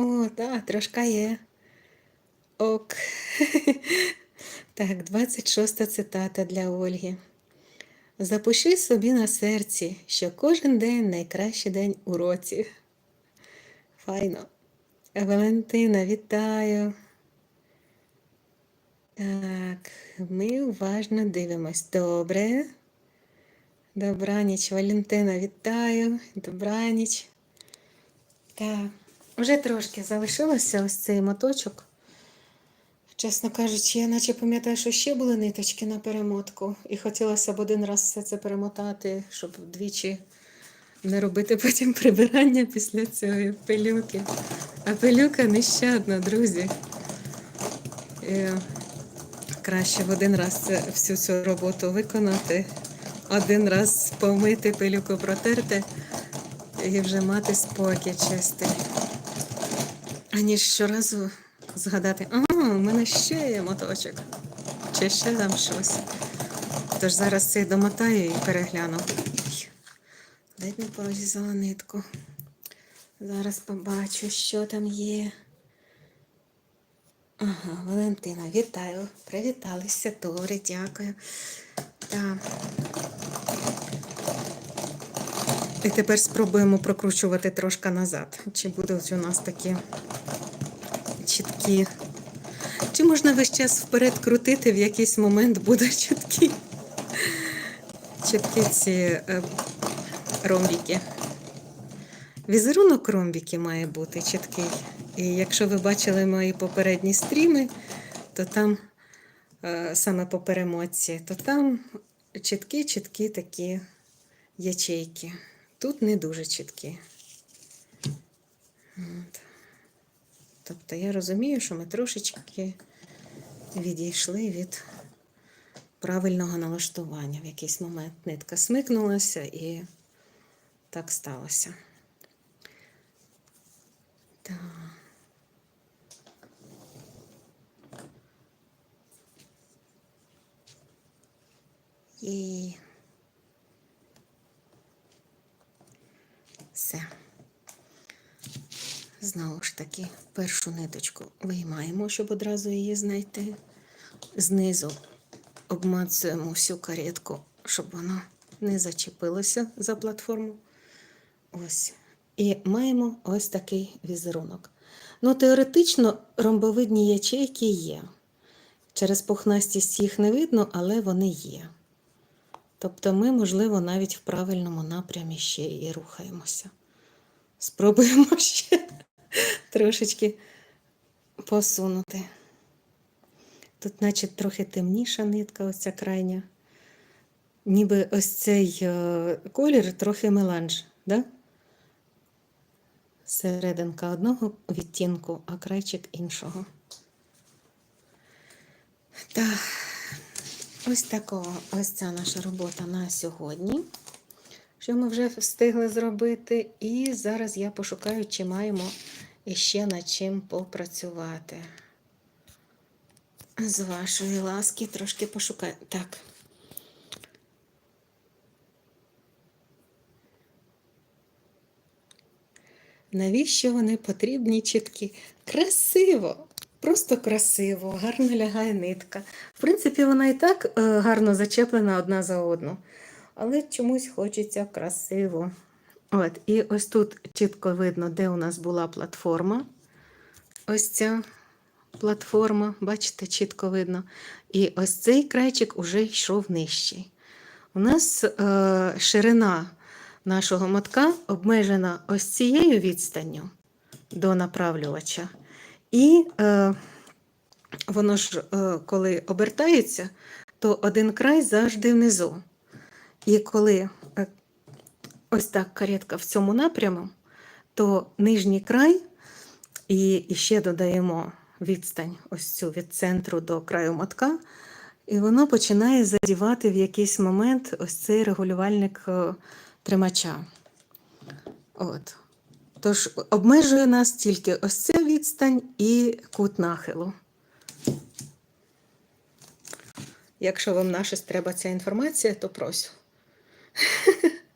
О, так, трошка є. Ок. Так, 26 цитата для Ольги. Запиши собі на серці, що кожен день найкращий день у році. Файно. Валентина, вітаю. Так, ми уважно дивимось. Добре. Добраніч, Валентина, вітаю. Добраніч. Так, вже трошки залишилося ось цей моточок. Чесно кажучи, я наче пам'ятаю, що ще були ниточки на перемотку, і хотілося б один раз все це перемотати, щоб двічі не робити потім прибирання після цієї пилюки. А пилюка нещадна, друзі. І краще в один раз всю цю роботу виконати, один раз помити, пилюку протерти і вже мати спокій чистий. Аніж щоразу згадати, а, у мене ще є моточок. Чи ще там щось. Тож зараз цей домотаю і перегляну. Ледь не порізала нитку. Зараз побачу, що там є. Ага, Валентина, вітаю. Привіталися. Добре, дякую. Так. І тепер спробуємо прокручувати трошки назад. Чи будуть у нас такі чіткі. Чи можна весь час вперед крутити, в якийсь момент будуть чіткі, чіткі ці е, ромбіки. Візерунок ромбіки має бути чіткий. І якщо ви бачили мої попередні стріми, то там е, саме по перемотці, то там чіткі-чіткі такі ячейки. Тут не дуже чіткі. От. Тобто я розумію, що ми трошечки відійшли від правильного налаштування. В якийсь момент нитка смикнулася і так сталося. Так. І все. Знову ж таки, першу ниточку виймаємо, щоб одразу її знайти. Знизу обмацуємо всю каретку, щоб вона не зачепилася за платформу. Ось. І маємо ось такий візерунок. Ну, теоретично ромбовидні ячейки є. Через пухнастість їх не видно, але вони є. Тобто ми, можливо, навіть в правильному напрямі ще і рухаємося. Спробуємо ще трошечки посунути. Тут, наче, трохи темніша нитка, ось ця крайня. Ніби ось цей е, колір трохи меланж, да? Серединка одного відтінку, а крайчик іншого. Так, ось такого, ось ця наша робота на сьогодні що ми вже встигли зробити. І зараз я пошукаю, чи маємо іще над чим попрацювати. З вашої ласки трошки пошукаю. Так. Навіщо вони потрібні чіткі? Красиво! Просто красиво, гарно лягає нитка. В принципі, вона і так е, гарно зачеплена одна за одну але чомусь хочеться красиво. От, І ось тут чітко видно, де у нас була платформа. Ось ця платформа, бачите, чітко видно. І ось цей крайчик уже йшов нижчий. У нас е, ширина нашого мотка обмежена ось цією відстанню до направлювача. І е, воно ж, е, коли обертається, то один край завжди внизу. І коли е, ось так каретка в цьому напряму, то нижній край, і ще додаємо відстань ось цю від центру до краю мотка, і воно починає задівати в якийсь момент ось цей регулювальник е, тримача. От. Тож обмежує нас тільки ось ця відстань і кут нахилу. Якщо вам на щось треба ця інформація, то прошу.